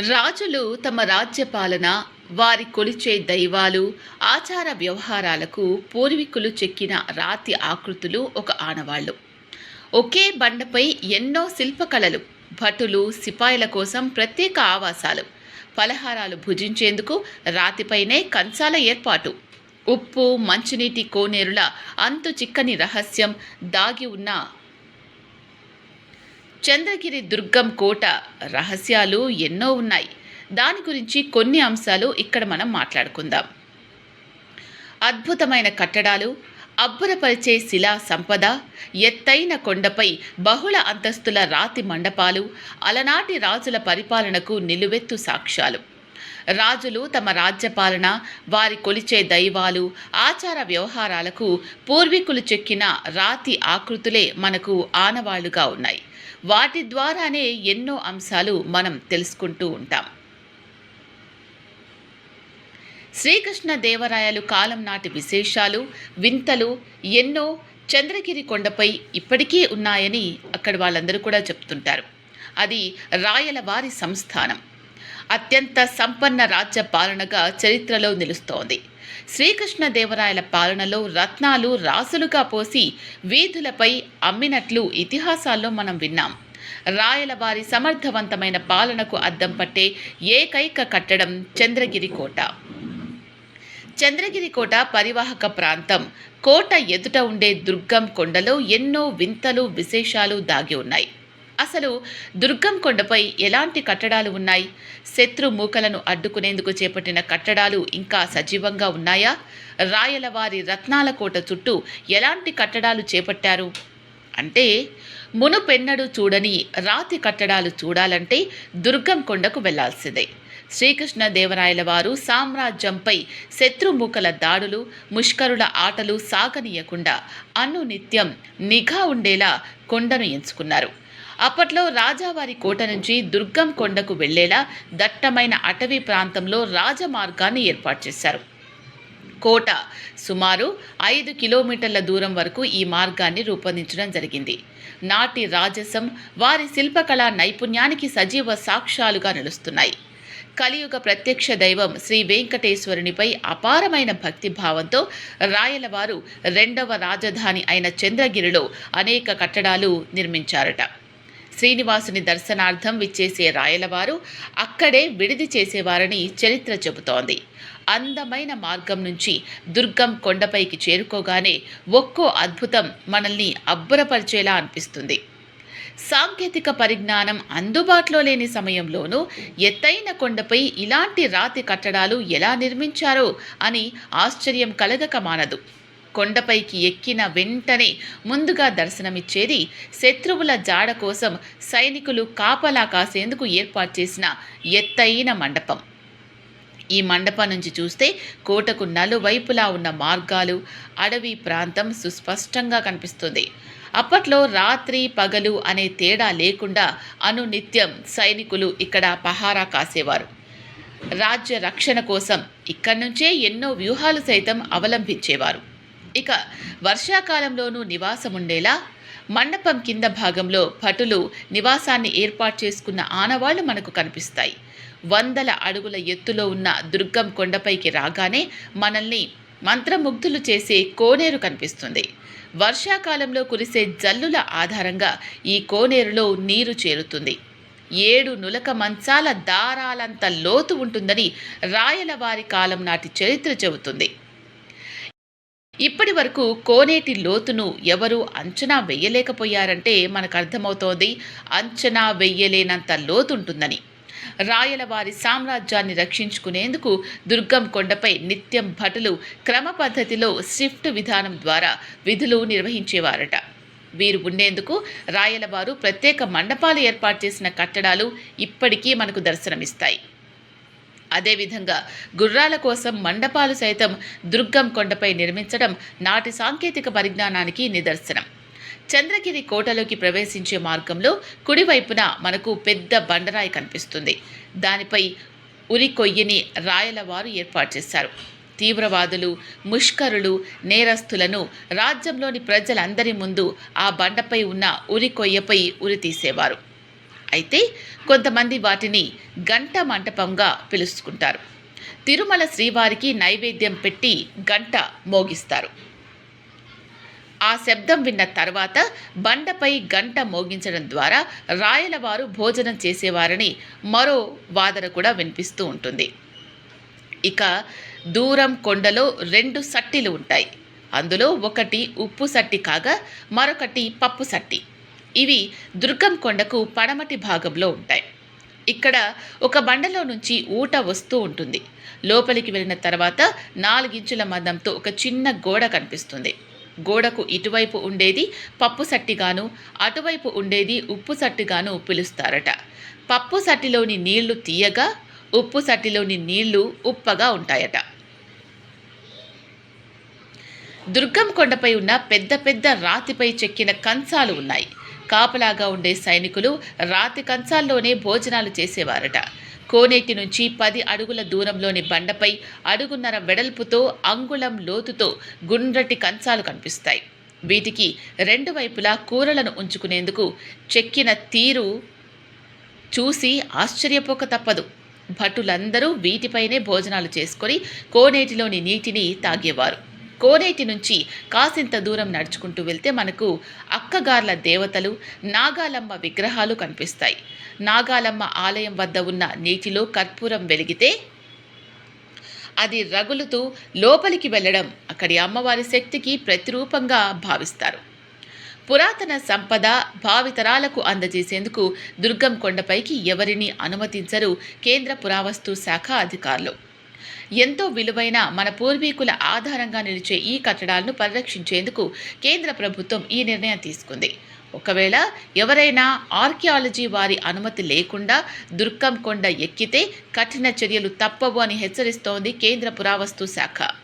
రాజులు తమ రాజ్య పాలన వారి కొలిచే దైవాలు ఆచార వ్యవహారాలకు పూర్వీకులు చెక్కిన రాతి ఆకృతులు ఒక ఆనవాళ్ళు ఒకే బండపై ఎన్నో శిల్పకళలు భటులు సిపాయిల కోసం ప్రత్యేక ఆవాసాలు పలహారాలు భుజించేందుకు రాతిపైనే కంచాల ఏర్పాటు. ఉప్పు మంచునీటి కోనేరుల అంతు చిక్కని రహస్యం దాగి ఉన్న చంద్రగిరి దుర్గం కోట రహస్యాలు ఎన్నో ఉన్నాయి. దాని గురించి కొన్ని అంశాలు ఇక్కడ మనం మాట్లాడుకుందాం. అద్భుతమైన కట్టడాలు అబ్బురపరిచే శిలా సంపద ఎత్తైన కొండపై బహుళ అంతస్తుల రాతి మండపాలు అలనాటి రాజుల పరిపాలనకు నిలువెత్తు సాక్ష్యాలు. రాజులు తమ రాజ్యపాలన వారి కొలిచే దైవాలు ఆచార వ్యవహారాలకు పూర్వీకులు చెక్కిన రాతి ఆకృతులే మనకు ఆనవాళ్ళుగా ఉన్నాయి. వాటి ద్వారానే ఎన్నో అంశాలు మనం తెలుసుకుంటూ ఉంటాం. శ్రీకృష్ణ దేవరాయలు కాలం నాటి విశేషాలు వింతలు ఎన్నో చంద్రగిరి కొండపై ఇప్పటికీ ఉన్నాయని అక్కడ వాళ్ళందరూ కూడా చెప్తుంటారు. అది రాయల వారి సంస్థానం. అత్యంత సంపన్న రాజ్య పాలనగా చరిత్రలో నిలుస్తోంది. శ్రీకృష్ణదేవరాయల పాలనలో రత్నాలు రాసులుగా పోసి వీధులపై అమ్మినట్లు ఇతిహాసాల్లో మనం విన్నాం. రాయల వారి సమర్థవంతమైన పాలనకు అద్దం పట్టే ఏకైక కట్టడం చంద్రగిరి కోట. చంద్రగిరి కోట పరివాహక ప్రాంతం. కోట ఎదుట ఉండే దుర్గం కొండలో ఎన్నో వింతలు విశేషాలు దాగి ఉన్నాయి. అసలు దుర్గం కొండపై ఎలాంటి కట్టడాలు ఉన్నాయి? శత్రు మూకలను అడ్డుకునేందుకు చేపట్టిన కట్టడాలు ఇంకా సజీవంగా ఉన్నాయా? రాయలవారి రత్నాల కోట చుట్టూ ఎలాంటి కట్టడాలు చేపట్టారు? అంటే మునుపెన్నడు చూడని రాతి కట్టడాలు చూడాలంటే దుర్గం కొండకు వెళ్ళాల్సిందే. శ్రీకృష్ణ దేవరాయల వారు సామ్రాజ్యంపై శత్రుముఖల దాడులు ముష్కరుల ఆటలు సాగనీయకుండా అనునిత్యం నిఘా ఉండేలా కొండను ఎంచుకున్నారు. అప్పట్లో రాజావారి కోట నుంచి దుర్గం కొండకు వెళ్ళేలా దట్టమైన అటవీ ప్రాంతంలో రాజమార్గాన్ని ఏర్పాటు చేశారు. కోట సుమారు ఐదు కిలోమీటర్ల దూరం వరకు ఈ మార్గాన్ని రూపొందించడం జరిగింది. నాటి రాజసం వారి శిల్పకళా నైపుణ్యానికి సజీవ సాక్ష్యాలుగా నిలుస్తున్నాయి. కలియుగ ప్రత్యక్ష దైవం శ్రీ వెంకటేశ్వరునిపై అపారమైన భక్తి భావంతో రాయలవారు రెండవ రాజధాని అయిన చంద్రగిరిలో అనేక కట్టడాలు నిర్మించారట. శ్రీనివాసుని దర్శనార్థం విచ్చేసే రాయలవారు అక్కడే విడిది చేసేవారని చరిత్ర చెబుతోంది. అందమైన మార్గం నుంచి దుర్గం కొండపైకి చేరుకోగానే ఒక్కో అద్భుతం మనల్ని అబ్బురపరిచేలా అనిపిస్తుంది. సాంకేతిక పరిజ్ఞానం అందుబాటులో లేని సమయంలోనూ ఎత్తైన కొండపై ఇలాంటి రాతి కట్టడాలు ఎలా నిర్మించారో అని ఆశ్చర్యం కలగక మానదు కొండపైకి ఎక్కిన వెంటనే ముందుగా దర్శనమిచ్చేది శత్రువుల జాడ కోసం సైనికులు కాపలా కాసేందుకు ఏర్పాటు చేసిన ఎత్తైన మండపం. ఈ మండపం నుంచి చూస్తే కోటకు నలువైపులా ఉన్న మార్గాలు అడవి ప్రాంతం సుస్పష్టంగా కనిపిస్తుంది. అప్పట్లో రాత్రి పగలు అనే తేడా లేకుండా అనునిత్యం సైనికులు ఇక్కడ పహారా కాసేవారు. రాజ్య రక్షణ కోసం ఇక్కడి నుంచే ఎన్నో వ్యూహాలు సైతం అవలంబించేవారు. ఇక వర్షాకాలంలోనూ నివాసం ఉండేలా మండపం కింద భాగంలో భటులు నివాసాన్ని ఏర్పాటు చేసుకున్న ఆనవాళ్ళు మనకు కనిపిస్తాయి. వందల అడుగుల ఎత్తులో ఉన్న దుర్గం కొండపైకి రాగానే మనల్ని మంత్రముగ్ధులు చేసే కోనేరు కనిపిస్తుంది. వర్షాకాలంలో కురిసే జల్లుల ఆధారంగా ఈ కోనేరులో నీరు చేరుతుంది. ఏడు నులక మంచాల దారాలంత లోతు ఉంటుందని రాయలవారి కాలం నాటి చరిత్ర చెబుతుంది. ఇప్పటి వరకు కోనేటి లోతును ఎవరు అంచనా వెయ్యలేకపోయారంటే మనకు అర్థమవుతోంది అంచనా వెయ్యలేనంత లోతుంటుందని. రాయలవారి సామ్రాజ్యాన్ని రక్షించుకునేందుకు దుర్గం కొండపై నిత్యం భటులు క్రమ పద్ధతిలో షిఫ్ట్ విధానం ద్వారా విధులు నిర్వహించేవారట. వీరు ఉండేందుకు రాయలవారు ప్రత్యేక మండపాలు ఏర్పాటు చేసిన కట్టడాలు ఇప్పటికీ మనకు దర్శనమిస్తాయి. అదేవిధంగా గుర్రాల కోసం మండపాలు సైతం దుర్గం కొండపై నిర్మించడం నాటి సాంకేతిక పరిజ్ఞానానికి నిదర్శనం. చంద్రగిరి కోటలోకి ప్రవేశించే మార్గంలో కుడివైపున మనకు పెద్ద బండరాయి కనిపిస్తుంది. దానిపై ఉరి కొయ్యిని రాయలవారు ఏర్పాటు చేశారు. తీవ్రవాదులు ముష్కరులు నేరస్తులను రాజ్యంలోని ప్రజలందరి ముందు ఆ బండపై ఉన్న ఉరి కొయ్యపై ఉరి తీసేవారు. అయితే కొంతమంది వాటిని గంట మంటపంగా పిలుచుకుంటారు. తిరుమల శ్రీవారికి నైవేద్యం పెట్టి గంట మోగిస్తారు. ఆ శబ్దం విన్న తర్వాత బండపై గంట మోగించడం ద్వారా రాయలవారు భోజనం చేసేవారని మరో వాదన కూడా వినిపిస్తూ ఉంటుంది. ఇక దూరం కొండలో రెండు సట్టిలు ఉంటాయి. అందులో ఒకటి ఉప్పు సట్టి కాగా మరొకటి పప్పు సట్టి. ఇవి దుర్గం కొండకు పడమటి భాగంలో ఉంటాయి. ఇక్కడ ఒక బండలో నుంచి ఊట వస్తూ ఉంటుంది. లోపలికి వెళ్ళిన తర్వాత నాలుగించుల మందంతో ఒక చిన్న గోడ కనిపిస్తుంది. గోడకు ఇటువైపు ఉండేది పప్పు సట్టిగాను అటువైపు ఉండేది ఉప్పు సట్టిగాను పిలుస్తారట. పప్పు సట్టిలోని నీళ్ళు తీయగా ఉప్పు సట్టిలోని నీళ్ళు ఉప్పగా ఉంటాయట. దుర్గం కొండపై ఉన్న పెద్ద పెద్ద రాతిపై చెక్కిన కంచాలు ఉన్నాయి. కాపలాగా ఉండే సైనికులు రాతి కంచాల్లోనే భోజనాలు చేసేవారట. కోనేటి నుంచి పది అడుగుల దూరంలోని బండపై అడుగున్నర వెడల్పుతో అంగుళం లోతుతో గుండ్రటి కంచాలు కనిపిస్తాయి. వీటికి రెండు వైపులా కూరలను ఉంచుకునేందుకు చెక్కిన తీరు చూసి ఆశ్చర్యపోక తప్పదు. భటులందరూ వీటిపైనే భోజనాలు చేసుకొని కోనేటిలోని నీటిని తాగేవారు. కోనేటి నుంచి కాసింత దూరం నడుచుకుంటూ వెళ్తే మనకు అక్కగార్ల దేవతలు నాగాలమ్మ విగ్రహాలు కనిపిస్తాయి. నాగాలమ్మ ఆలయం వద్ద ఉన్న నీటిలో కర్పూరం వెలిగితే అది రగులుతూ లోపలికి వెళ్ళడం అక్కడి అమ్మవారి శక్తికి ప్రతిరూపంగా భావిస్తారు. పురాతన సంపద భావితరాలకు అందజేసేందుకు దుర్గం కొండపైకి ఎవరిని అనుమతించరు కేంద్ర పురావస్తు శాఖ అధికారులు. ఎంతో విలువైన మన పూర్వీకుల ఆధారంగా నిలిచే ఈ కట్టడాలను పరిరక్షించేందుకు కేంద్ర ప్రభుత్వం ఈ నిర్ణయం తీసుకుంది. ఒకవేళ ఎవరైనా ఆర్కియాలజీ వారి అనుమతి లేకుండా దుర్గం కొండ ఎక్కితే కఠిన చర్యలు తప్పవు అని హెచ్చరిస్తోంది కేంద్ర పురావస్తు శాఖ.